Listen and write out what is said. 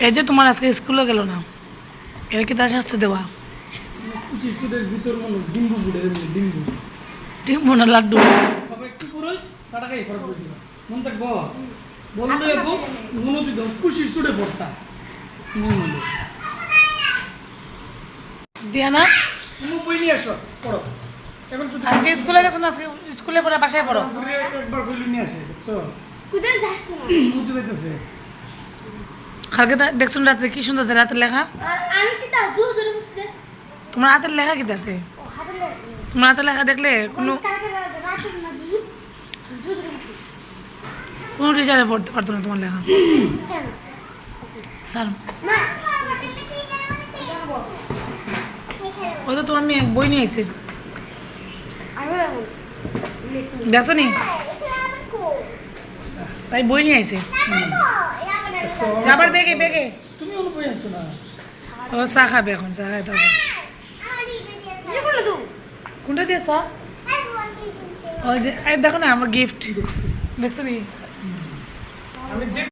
এই যে তোমার আজকে স্কুলে গেল না এর কি তার শাস্তি দেওয়া? স্টুডেন্ট ভিতর মনে ডিম্বু ফুটে এমনি ডিম্বু। ঠিক লাড্ডু? তবে একটু করে সাটাকে ফরক করে দিবা মন থাকব? বললে এবং মনে তুই দাও স্টুডেন্ট পড়তা। দিয়া না? তুমি বই নিয়ে আসো পড়ো। এখন আজকে স্কুলে গেছো না আজকে স্কুলে পড়ে বাসায় পড়ো? ঘুরে একবার বই নিয়ে আসে দেখছ? কোথায় যাস মুতি পাইতেছে কালকে তা- দেখছুন রাত্রে কি সুন্দর তার হাতের লেখা তোমার হাতের লেখা কি তাতে? তোমার হাতের লেখা দেখলে কোনো কোনো টিচারে পড়তে পারতো না তোমার লেখা। স্যার। ওই তো তোমার মেয়ে বই নিয়েছে। দেখছ নি তাই বই নিয়ে আইছে। যাবার বেগে বেগে। তুমি কোনো বই আসছো না? ও চা খাবে এখন চা খাই তুই কোনটা দিয়ে চা ওই যে দেখো না আমার গিফট দেখছ নি?